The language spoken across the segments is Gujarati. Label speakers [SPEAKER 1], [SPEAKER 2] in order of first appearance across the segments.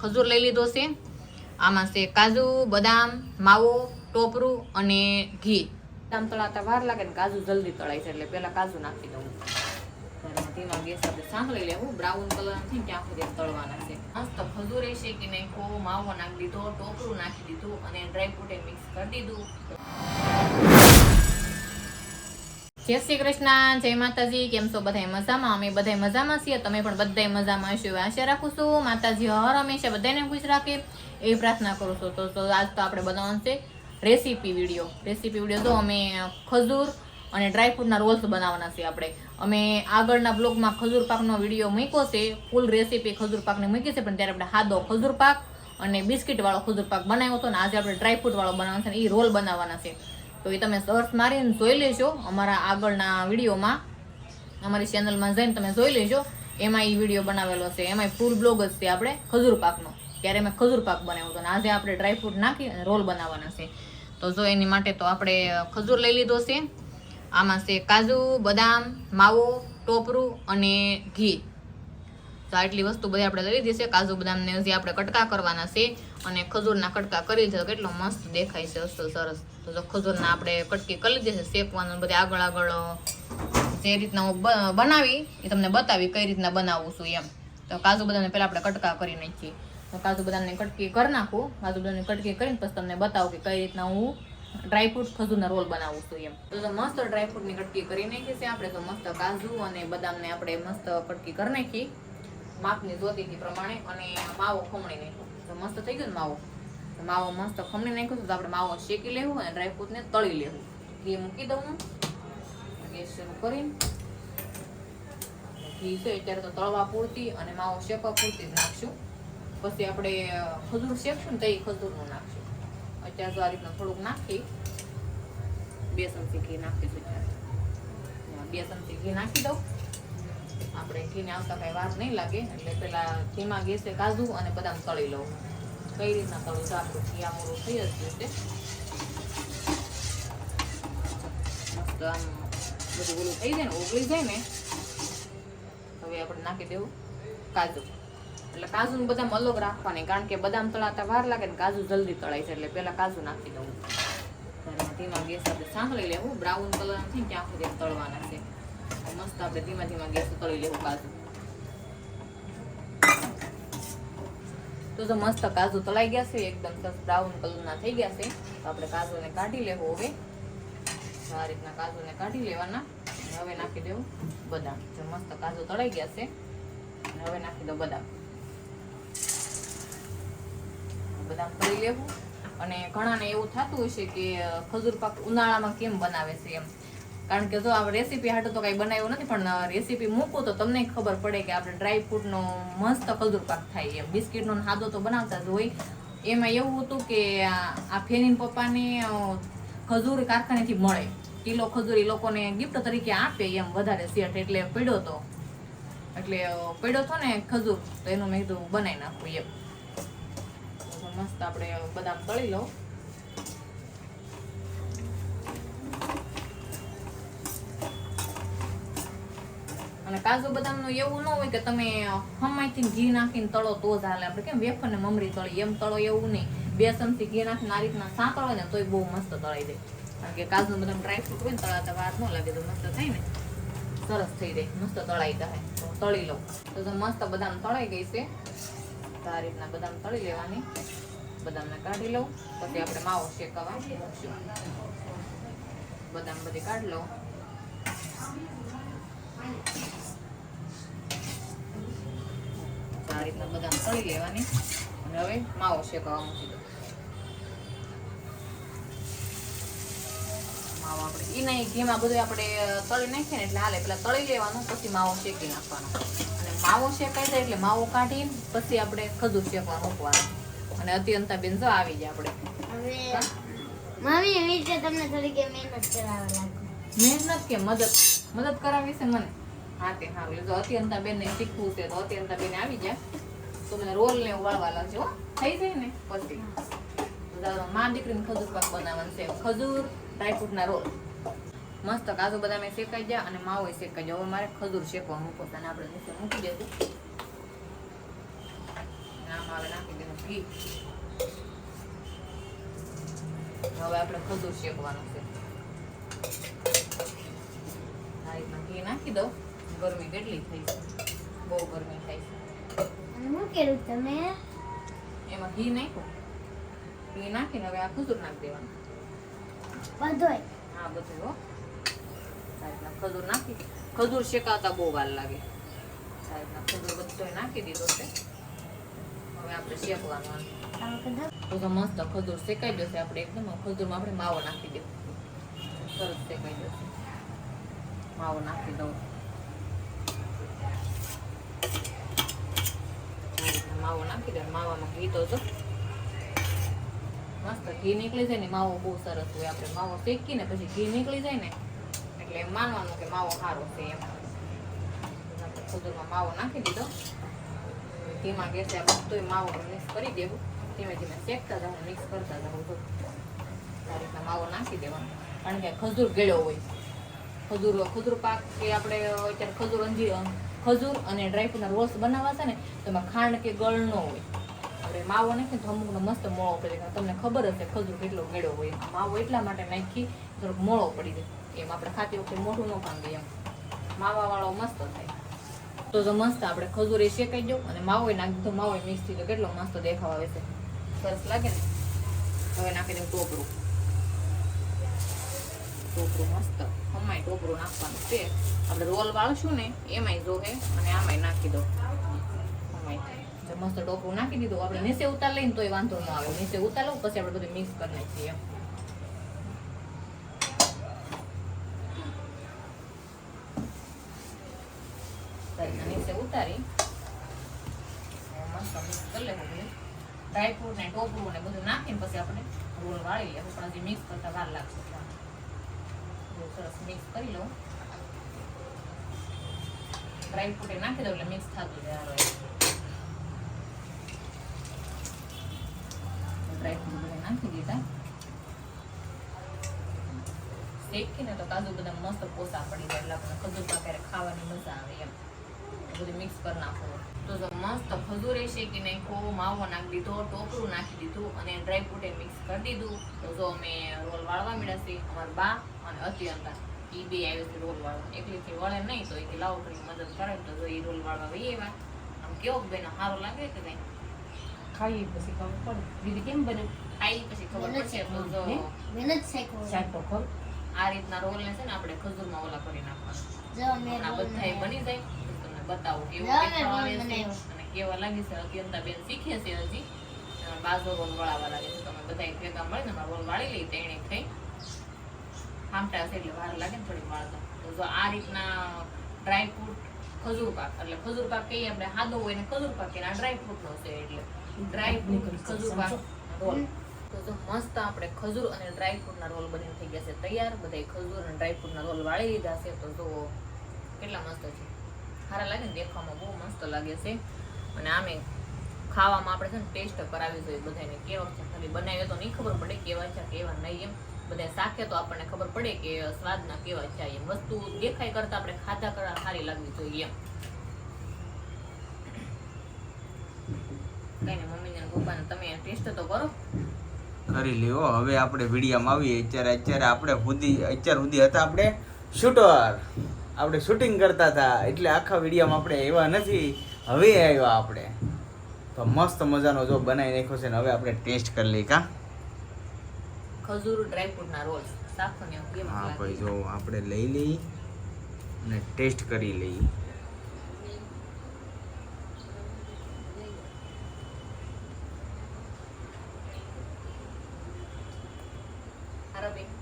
[SPEAKER 1] ખજૂર લઈ લીધો છે. આમાં છે કાજુ, બદામ, માવો, ટોપરું અને ઘી. બદામ તળાતા વાર લાગે ને કાજુ જલ્દી તળાય છે એટલે પહેલાં કાજુ નાખી દઉં. ધીમા ગેસ આપણે લેવું બ્રાઉન કલરથી ત્યાં સુધી તળવાના છે. મસ્ત ખજૂર છે કે નહીં નાખ્યો માવો નાખી દીધો, ટોપરું નાખી દીધું અને ડ્રાય ફ્રૂટ મિક્સ કરી દીધું. જય શ્રી કૃષ્ણ, જય માતાજી, કેમ છો બધા મજામાં? અમે બધા મજામાં છીએ. તમે પણ બધા મજામાં હશો આશા રાખું છું. માતાજી હર હંમેશા બધાને ખુશ રાખે એ પ્રાર્થના કરું છું. તો આજ તો આપણે બનાવવાનું છે રેસીપી વીડિયો. રેસીપી વીડિયો તો અમે ખજૂર અને ડ્રાયફ્રૂટના રોલ્સ બનાવવાના છે આપણે. અમે આગળના બ્લોગમાં ખજૂર પાકનો વીડિયો મૂક્યો છે. ફૂલ રેસીપી ખજૂર પાકની મૂકી છે. પણ ત્યારે આપણે હાદો ખજૂર પાક અને બિસ્કિટવાળો ખજૂર પાક બનાવ્યો હતો. ને આજે આપણે ડ્રાયફ્રૂટ વાળો બનાવવાનો છે એ રોલ બનાવવાના છે. તો એ તમે સર્ચ મારીને જોઈ લેજો અમારા આગળના વિડીયોમાં. અમારી ચેનલમાં જઈને તમે જોઈ લેજો. એમાં એ વીડિયો બનાવેલો છે. એમાં ફૂલ બ્લોગ જ છે આપણે, ખજૂર પાકનો. ત્યારે મેં ખજૂર પાક બનાવ્યો હતો અને આજે આપણે ડ્રાયફ્રૂટ નાખી રોલ બનાવવાના છે. તો જો એની માટે તો આપણે ખજૂર લઈ લીધો છે. આમાં છે કાજુ, બદામ, માવો, ટોપરું અને ઘી. તો આટલી વસ્તુ બધી આપણે લઈ લીધી છે. કાજુ બદામને હજી આપણે કટકા કરવાના છે. અને ખજૂરના કટકા કરી છે તો કેટલો મસ્ત દેખાય છે, અસલ સરસ. તો જો ખજૂરના આપણે કટકી કરી લીધી છે, શેકવાનું બધી આગળ આગળ જે રીતના હું બનાવી, એ તમને બતાવી કઈ રીતના બનાવું છું એમ. તો કાજુ બદામને પહેલાં આપણે કટકા કરી નાખીએ. તો કાજુ બદામને કટકી કરી નાખું. કાજુ બદામની કટકી કરીને પછી તમને બતાવું કે કઈ રીતના હું ડ્રાયફ્રૂટ ખજૂરના રોલ બનાવું છું એમ. તો મસ્ત ડ્રાયફ્રૂટની કટકી કરી નાખી છે આપણે, તો મસ્ત કાજુ અને બદામને આપણે મસ્ત કટકી કરી નાખી. માપની જોતીથી પ્રમાણે અને માવો ખમણી નાખ્યો. તો મસ્ત થઈ ગયો ને માવો. તો માવો મસ્ત ખમણી નાખ્યો તો આપણે માવો શેકી લેવું અને ડ્રાયફ્રૂટને તળી લેવું. ઘી મૂકી દઉં ગેસ શરૂ કરીને. ઘી છે અત્યારે તો તળવા પૂરતી અને માવો શેકવા પૂરતી જ નાખશું. પછી આપણે ખજૂર શેકશું ને તો એ ખજૂરનું નાખશું. અત્યારે તો આ રીતના થોડુંક નાખી. બે ચમચી ઘી નાખીશું અત્યારે. બે ચમચી ઘી નાખી દઉં. આપણે ઘીને આવતા કઈ વાર નહીં લાગે, એટલે પેલા ધીમા ગેસે કાજુ અને બદામ તળી લઉં. કઈ રીતના તળું? તો આપણું ઘી આમરું થઈ જ છે. મસ્ત આમ બધું ઓલું થઈ જાય ને, ઓગળી જાય ને, હવે આપણે નાખી દેવું કાજુ. એટલે કાજુ બદામ અલગ રાખવાની, કારણ કે બદામ તળાતા વાર લાગે ને, કાજુ જલ્દી તળાય છે, એટલે પેલા કાજુ નાખી દઉં. ધીમા ગેસ આપણે સાંભળી લેવું, બ્રાઉન કલર નથી ત્યાં સુધી તળવાના છે. મસ્ત આપણે ધીમા ધીમા ગેસ તળી લેવું કાજુ તો જો મસ્ત કાજુ તલાઈ ગયા છે એકદમ સરસ બ્રાઉન કલરના થઈ ગયા છે તો આપણે કાજુને કાઢી લેવો હવે આ રીતના કાજુને કાઢી લેવાના હવે નાખી દેવું બદામ જો મસ્ત કાજુ તળાઈ ગયા છે હવે નાખી દો બદામ બદામ તળી લેવું અને ઘણાને એવું થતું હશે કે ખજૂર પાક ઉનાળામાં કેમ બનાવે છે એમ કારણ કે જો આ રેસીપી હાટો તો કંઈ બનાવ્યું નથી, પણ રેસીપી મૂકું તો તમને ખબર પડે કે આપણે ડ્રાય ફ્રૂટનો મસ્ત ખજૂર પાક થાય. એમ બિસ્કિટનો હાદો તો બનાવતા જ હોય. એમાં એવું હતું કે આ ફેરીન પપ્પાને ખજૂર કારખાનેથી મળે. કિલો ખજૂર એ લોકોને ગિફ્ટ તરીકે આપે એમ વધારે શેઠ એટલે પડ્યો તો. એટલે પડ્યો હતો ને ખજૂર, તો એનું મેં કીધું બનાવી નાખું એમ. તો મસ્ત આપણે બદામ તળી લઉં. અને કાજુ બદામનું એવું ન હોય કે તમે હમાયથી ઘી નાખીને તળો તો જ હાલે. આપણે કેમ વેફર ને મમરી તળી એમ તળો એવું નહીં. બે ચમચી ઘી નાખીને આ રીતના સાંકળો ને તોય બહુ મસ્ત તળાઈ જાય. કારણ કે કાજુ બદામ ડ્રાય ફ્રૂટ હોય ને તળાતા વાર ન લાગે તો મસ્ત થાય ને. સરસ થઈ જાય. મસ્ત તળાઈ જાય. તો તળી લઉં તો મસ્ત બદામ તળાઈ ગઈ છે. તો આ રીતના બદામ તળી લેવાની. બદામને કાઢી લઉં. પછી આપણે માવો શેકવા. બદામ બધી કાઢી લઉં આ રીતના બદામ તળી લેવાની. અને હવે માવો શેકાય મૂકી દો માવો આપણે ઈના ઈ ઘીમાં બધું આપણે તળી નાખીએ ને એટલે હાલે. પેલા તળી લેવાનું પછી માવો શેકી નાખવાનો. અને માવો શેકાઈ જાય એટલે માવો કાઢીને પછી આપણે ખજૂર શેકવા મૂકવાનું. અને અત્યંતા બેન જો આવી જાય આપણે.
[SPEAKER 2] હવે મમ્મી તમને મહેનત કરાવવા લાગુ.
[SPEAKER 1] મહેનત કે મદદ? મદદ કરાવી છે મને. હા તે હા જો અત્યંતા બેન શીખવું છે તો અત્યંતા બેન આવી જાય તો મને રોલ ને વાળવા લાગજો થઈ જાય ને પછી. મા દીકરીને ખજૂર પાક બનાવવાનું છે. ખજૂર ડ્રાયફ્રૂટના રોલ. મસ્ત કાજુ બધા મેં શેકાઈ જાય અને માવો શેકાઈ જાય હવે મારે ખજૂર શેકવા મૂકો અને આપણે નીચે મૂકી દેજો અને આમાં હવે નાખી દેવું ઘી. હવે આપણે ખજૂર શેકવાનું છે. આ રીતના ઘી નાખી દઉં. ગરમી કેટલી થઈ છે? બહુ ગરમી થાય છે.
[SPEAKER 2] અને શું કર્યું તમે?
[SPEAKER 1] એમાં ઘી નાખ્યું? ઘી નાખીને હવે આ ખજૂર નાખી દેવાનું.
[SPEAKER 2] બધોય?
[SPEAKER 1] હા બધું હો. સાહેબના ખજૂર નાખી. ખજૂર શેકાતા બહુ વાર લાગે. સાહેબના ખજૂર બધો નાખી દીધો છે. હવે આપણે શેકવાનું. તો તો મસ્ત ખજૂર શેકાઈ જશે. આપણે એકદમ ખજૂરમાં આપણે માવો નાખી દઈએ સરસ શેકાઈ જશે. માવો નાખી દઉં આ રીતના માવો નાખી દે, માવામાં ઘી તો જો. મસ્ત ઘી નીકળી જાય ને, માવો બહુ સરસ હોય. આપણે માવો શેકીને પછી ઘી નીકળી જાય ને, એટલે એમ માનવાનું કે માવો સારો છે એમ. આપણે ખજૂરમાં માવો નાખી દીધો. ધીમા ગેસે આ બધું માવો મિક્સ કરી દેવું. ધીમે ધીમે શેકતા જવું મિક્સ કરતા જવું તો આ રીતના માવો નાખી દેવાનો. કારણ કે ખજૂર ગળ્યો હોય. ખજૂર ખજૂર પાક કે આપણે અત્યારે ખજૂર અંજી ખજૂર અને ડ્રાયફ્રૂટના રોલ્સ બનાવવા છે ને, તો એમાં ખાંડ કે ગળ ન હોય. આપણે માવો નાખીને તો અમુકનો મસ્ત મોળો પડી જાય. તમને ખબર હશે ખજૂર કેટલો ગળ્યો હોય. માવો એટલા માટે નાખી થોડોક મોળો પડી જાય. એમ આપણે ખાતી વખતે મોઢું ન ભાંગે એમ. માવાવાળો મસ્ત થાય. તો તો મસ્ત આપણે ખજૂર એ શેકાઈ દઉં અને માવો નાખી દીધો. માવો મિક્સ થઈ ગયો કેટલો મસ્ત દેખાવ આવે છે. સરસ લાગે ને? હવે નાખી દઉં ટોપરું. ટોપરું મસ્ત. હમાય ઢોકળું નાખવાનું છે. આપણે રોલ વાળશું ને, એમાંય જોહે અને આમાંય નાખી દો. આમાંય. મસ્ત ઢોકળું નાખી દીધું, આપણે નીચે ઉતાર લઈને તોય વાંધો ન આવે. નીચે ઉતાર લઉં પછી આપણે બધું મિક્સ કરી નાખીએ. નીચે ઉતારી. મસ્ત મિક્સ કરી લેવું ડ્રાયફ્રૂટ ને ટોપરું ને બધું નાખીને પછી આપણે રોલ વાળી લેવું પણ હજી મિક્સ કરતા વાર લાગશે. સરસ મિક્સ કરી લઉં. ડ્રાયફ્રૂટ એ નાખી દઉં એટલે મિક્સ થતું જાય ડ્રાય ફ્રૂટ બધા નાખી દીધા. શેકીને તો કાજુ બધા મસ્ત પોસા પડી જાય, એટલે આપણને ખજૂર પાક ખાવાની મજા આવે એમ. બધું મિક્સ કરી નાખવું તો મસ્ત ખજૂર એ શેકી નાખ્યો માવો નાખી દીધો ટોપરું નાખી દીધું અને ડ્રાય એ મિક્સ કરી દીધું. તો જો અમે રોલ વાળવા મળ્યા છે અમારા બા અને અત્યંતા એ બે આવ્યો છે રોલ વાળો. એકલીથી વળે નહીં તો એ લાવો કરી મદદ કરે તો જો એ રોલ વાળવા વહી આવ્યા. આમ કેવો બેનો સારો લાગે કે નહીં?
[SPEAKER 3] ખાઈએ પછી ખબર પડે. દીદી કેમ બને?
[SPEAKER 1] ખાઈ પછી ખબર પડશે. તો જો
[SPEAKER 2] મહેનત
[SPEAKER 3] શાક તો
[SPEAKER 1] આ રીતના રોલ ને છે ને આપણે ખજૂરમાં ઓલા કરી નાખવાના.
[SPEAKER 2] જો મેં
[SPEAKER 1] બધાય બની જાય. તમને બતાવું કેવું આવે છે અને કેવા લાગે છે? અત્યંતા બેન શીખે છે હજી. બાજુ રોલ વળાવવા લાગે છે. તમે બધા ભેગા મળીને રોલ વાળી લઈ તેણે ખાઈ ખામટા હશે એટલે વાર લાગે ને થોડી વાળતા તો. જો આ રીતના ડ્રાય ફ્રૂટ ખજૂર પાક એટલે ખજૂર પાક કહીએ આપણે હાદો હોય ને ખજૂર પાક કહીએ આ ડ્રાય નો છે એટલે. ડ્રાયફ્રૂટ ખજૂર પાક રોલ. તો જો મસ્ત આપણે ખજૂર અને ડ્રાય ના રોલ બની થઈ ગયા છે તૈયાર. બધા ખજૂર અને ડ્રાય ના રોલ વાળી લીધા છે. તો જો કેટલા મસ્ત છે. સારા લાગે ને દેખવામાં બહુ મસ્ત લાગે છે. અને આમે ખાવામાં આપણે છે ને ટેસ્ટ કરાવી જોઈએ બધાને કેવા છે? ખાલી બનાવ્યો તો નહીં ખબર પડે કેવા છે કેવા નહીં એમ. બધા શાકે તો આપણને ખબર પડે કે સ્વાદના કેવા છે એમ. વસ્તુ દેખાય કરતા આપણે ખાધા કરતા સારી લાગવી જોઈએ એમ. કઈ ને મમ્મીને ને પપ્પાને તમે ટેસ્ટ તો કરો.
[SPEAKER 4] કરી લ્યો. હવે આપણે વિડીયામાં આવીએ. અત્યારે અત્યારે આપણે સુધી, અત્યાર સુધી હતા આપણે શૂટર. આપણે શૂટિંગ કરતા હતા. એટલે આખા વિડીયામાં આપણે એવા નથી. હવે આવ્યા આપણે. તો મસ્ત મજાનો જો બનાવી નાખ્યો છે ને, હવે આપણે ટેસ્ટ કરી લઈએ કા
[SPEAKER 1] ખજૂર ડ્રાયફ્રૂટના રોલ્સ શાકો ને કેમ
[SPEAKER 4] હા ભાઈ જો આપણે લઈ લઈ અને ટેસ્ટ કરી
[SPEAKER 1] લઈ.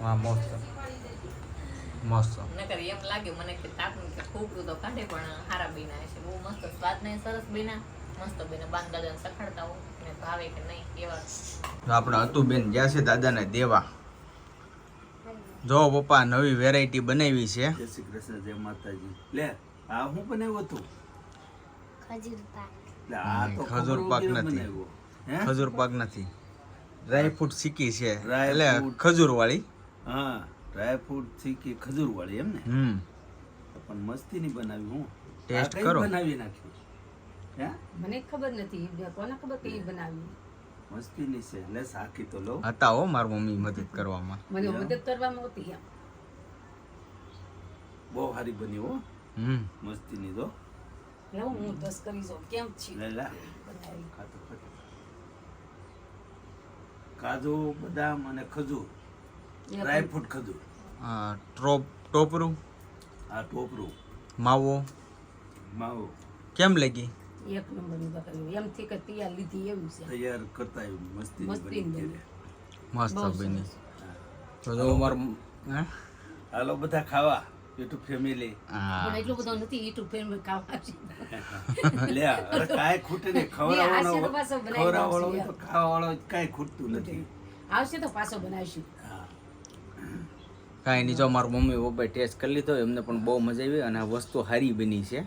[SPEAKER 4] હા મસ્ત. મસ્ત.
[SPEAKER 1] નકર એમ લાગે મને કે તાકનું કે ખોપરું તો કાઢે પણ હારા બીના છે બહુ મસ્ત સ્વાદ ને સરસ બીના મસ્ત બીના દાદાને સખાડતા હો ને ભાવે કે નહીં કેવા?
[SPEAKER 4] આપણે અતુબેન જ્યાં છે દાદાને દેવા. જો પપ્પા નવી વેરાયટી બનાવી છે.
[SPEAKER 5] જય શ્રી કૃષ્ણ જય માતાજી. લે આ હું બનાવ્યું હતું?
[SPEAKER 2] ખજૂર પાક.
[SPEAKER 4] ખજૂર પાક નથી. ખજૂર પાક નથી. ડ્રાય સીકી શીખી છે. એટલે ખજૂર વાળી
[SPEAKER 5] હા ડ્રાયફ્રૂટ સીકી ખજૂર વાળી એમ ને?
[SPEAKER 4] હમ.
[SPEAKER 5] પણ મસ્તી ની બનાવી હું. ટેસ્ટ
[SPEAKER 4] કરો.
[SPEAKER 5] બનાવી નાખ્યું? હે?
[SPEAKER 3] મને ખબર નથી. કોને ખબર કઈ બનાવી
[SPEAKER 5] મસ્તીની છે. લે સાખી તો લો.
[SPEAKER 4] હતા હો મારી મમ્મી મદદ કરવામાં.
[SPEAKER 3] મને મદદ કરવામાં હોતી એમ.
[SPEAKER 5] બહુ સારી બની હો.
[SPEAKER 4] હમ.
[SPEAKER 5] મસ્તીની તો.
[SPEAKER 3] લાવ હું દસ કરી જાઉં. કેમ છે?
[SPEAKER 5] લે લે.
[SPEAKER 3] બનાવી
[SPEAKER 5] ખાતું ખાતું કાજુ બદામ અને ખજૂર. ડ્રાય ફ્રૂટ ખજૂર.
[SPEAKER 4] આ ટ્રોપ ટોપરું?
[SPEAKER 5] આ ટોપરું.
[SPEAKER 4] માવો?
[SPEAKER 5] માવો.
[SPEAKER 4] કેમ લાગી?
[SPEAKER 3] એક નંબરની બકરી એમથી કે તૈયાર લીધી એવું છે.
[SPEAKER 5] તૈયાર કરતા એવું
[SPEAKER 3] મસ્તી
[SPEAKER 4] મસ્તી
[SPEAKER 3] મસ્ત
[SPEAKER 4] બની. તો જો મારું
[SPEAKER 5] હાલો બધા ખાવા. યુટ્યુબ ફેમિલી
[SPEAKER 3] પણ એટલો બધો નથી યુટ્યુબ ફેમિલી ખાવા છે.
[SPEAKER 5] લે અરે કાંઈ ખૂટે ને ખવડાવવાનો
[SPEAKER 3] હાસ્ય તો
[SPEAKER 5] ખવડાવવાનો તો ખાવાવાળો કાંઈ ખૂટતું નથી.
[SPEAKER 3] આવશે તો પાછો બનાવીશું.
[SPEAKER 4] કાંઈ નહીં જો મારા મમ્મી પપ્પાએ ટેસ્ટ કરી લીધો એમને પણ બહુ મજા આવી અને આ વસ્તુ સારી બની છે.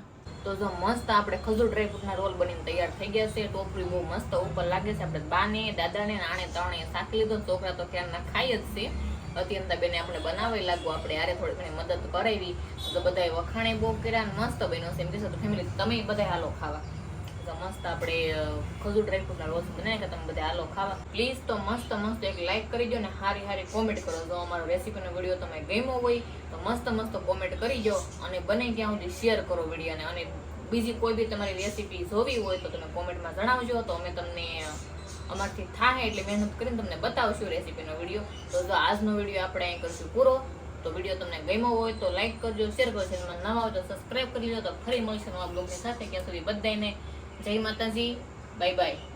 [SPEAKER 1] તો જો મસ્ત આપણે ખજૂર ડ્રાયફ્રૂટના રોલ બનીને તૈયાર થઈ ગયા છે. ટોપરી બહુ મસ્ત ઉપર લાગે છે. આપણે બાને, દાદાને આણે ત્રણે શાક લીધો છોકરા તો ક્યારના ખાઈ જ છે. અત્યંતા બેને આપણે બનાવી લાગુ આપણે યારે થોડી ઘણી મદદ કરાવી. તો બધાએ વખાણે બહુ કર્યા મસ્ત બન્યો છે. એમ કહેશો તો ફેમિલી તમે બધા હાલો ખાવા. તો મસ્ત આપણે ખજૂર ડ્રાયફ્રૂટના રોલ બનાવ્યા કે તમે બધા હાલો ખાવા. પ્લીઝ તો મસ્ત મસ્ત એક લાઈક કરી દો ને હારી હારી કોમેન્ટ કરો. જો અમારો રેસીપીનો વીડિયો તમે ગમ્યો હોય, તો મસ્ત મસ્ત કોમેન્ટ કરી દો અને બને ત્યાં સુધી શેર કરો વિડીયોને અને બીજી કોઈ બી તમારી રેસીપી જોવી હોય તો તમે કોમેન્ટમાં જણાવજો. તો અમે તમને અમારથી થાય એટલે મહેનત કરીને તમને બતાવશું રેસીપીનો વીડિયો તો જો આજનો વીડિયો આપણે અહીં કરશું પૂરો. તો વીડિયો તમને ગમ્યો હોય તો લાઈક કરજો શેર કરજો. નવા હોય તો સબસ્ક્રાઈબ કરી લો તો ફરી મળશે નવા બ્લોગની સાથે. ત્યાં સુધી બધાને જય માતાજી બાય બાય